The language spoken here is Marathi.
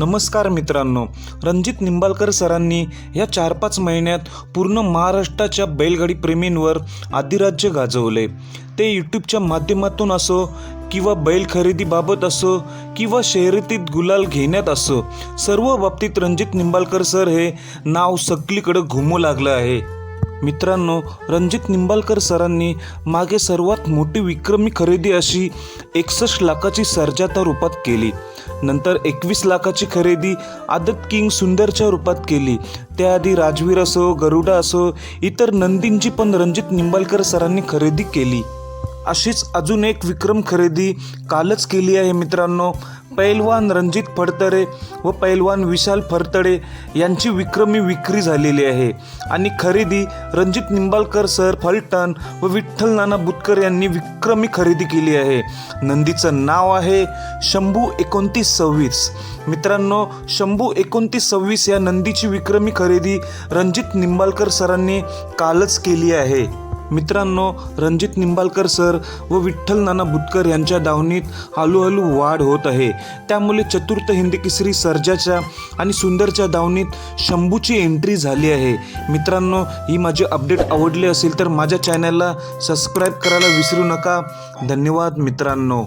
नमस्कार मित्रांनो. रणजित निंबाळकर सरांनी या चार पाच महिन्यात पूर्ण महाराष्ट्राच्या बैलगाडी प्रेमींवर अधिराज्य गाजवले. ते यूट्यूबच्या माध्यमातून असो किंवा बैल खरेदीबाबत असो किंवा शर्यतीत गुलाल घेण्यात असो सर्व बाबतीत रणजित निंबाळकर सर हे नाव सगळीकडे घुमू लागलं आहे. मित्रांनो रणजित निंबाळकर सरांनी मागे सर्वात मोठी विक्रमी खरेदी अशी एकसष्ट लाखाची सर्जाता रूपात केली. नंतर एकवीस लाखाची खरेदी आदत किंग सुंदरच्या रूपात केली. त्याआधी राजवीर असो गरुडा असो इतर नंदींची पण रणजित निंबाळकर सरांनी खरेदी केली. अशीच अजून एक विक्रम खरेदी कालच केली आहे मित्रांनो. पैलवान रणजित फडतरे व पैलवान विशाल फरतडे यांची विक्रमी विक्री झालेली आहे. आणि खरेदी रणजित निंबाळकर सर फलटण व विठ्ठल नाना बुतकर यांनी विक्रमी खरेदी केली आहे. नंदीचं नाव आहे शंभू एकोणतीस सव्वीस. मित्रांनो शंभू एकोणतीस सव्वीस या नंदीची विक्रमी खरेदी रणजित निंबाळकर सरांनी कालच केली आहे. मित्रांनो रणजित निंबाळकर सर व विठ्ठल नाना बुतकर यांच्या दावणीत हळूहळू वाढ होत आहे. त्यामुळे चतुर्थ हिंदी केसरी सर्जाच्या आणि सुंदरच्या दावणीत शंभूची एंट्री झाली आहे. मित्रांनो ही माझी अपडेट आवडली असेल तर माझ्या चॅनलला सबस्क्राईब करायला विसरू नका. धन्यवाद मित्रांनो.